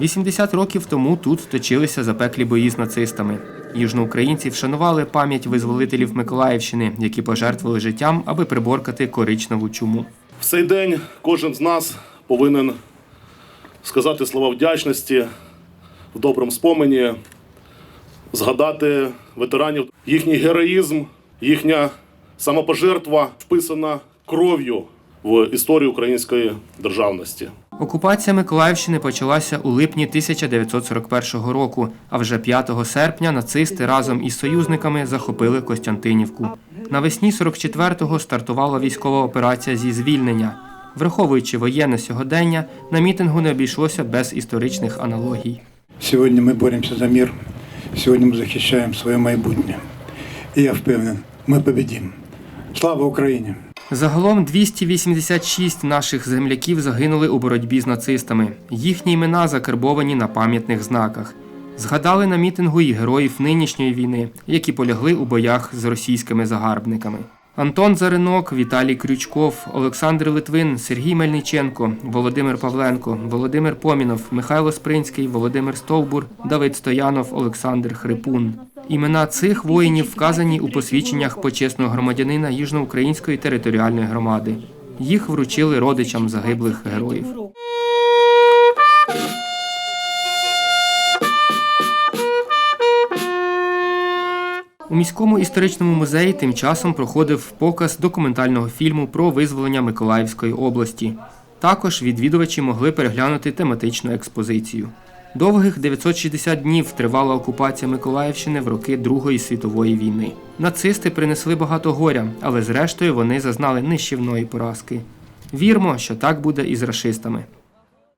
80 років тому тут точилися запеклі бої з нацистами. Южноукраїнці вшанували пам'ять визволителів Миколаївщини, які пожертвували життям, аби приборкати коричневу чуму. В цей день кожен з нас повинен сказати слова вдячності в доброму спомені, згадати ветеранів, їхній героїзм, їхня самопожертва вписана кров'ю в історію української державності. Окупація Миколаївщини почалася у липні 1941 року, а вже 5 серпня нацисти разом із союзниками захопили Костянтинівку. Навесні 44-го стартувала військова операція зі звільнення. Враховуючи воєнне сьогодення, на мітингу не обійшлося без історичних аналогій. Сьогодні ми боремося за мир, сьогодні ми захищаємо своє майбутнє. І я впевнений, ми побідімо. Слава Україні! Загалом 286 наших земляків загинули у боротьбі з нацистами. Їхні імена закарбовані на пам'ятних знаках. Згадали на мітингу і героїв нинішньої війни, які полягли у боях з російськими загарбниками. Антон Заринок, Віталій Крючков, Олександр Литвин, Сергій Мельниченко, Володимир Павленко, Володимир Помінов, Михайло Спринський, Володимир Стовбур, Давид Стоянов, Олександр Хрипун. Імена цих воїнів вказані у посвідченнях почесного громадянина Южноукраїнської територіальної громади. Їх вручили родичам загиблих героїв. У міському історичному музеї тим часом проходив показ документального фільму про визволення Миколаївської області. Також відвідувачі могли переглянути тематичну експозицію. Довгих 960 днів тривала окупація Миколаївщини в роки Другої світової війни. Нацисти принесли багато горя, але зрештою вони зазнали нищівної поразки. Вірмо, що так буде і з рашистами.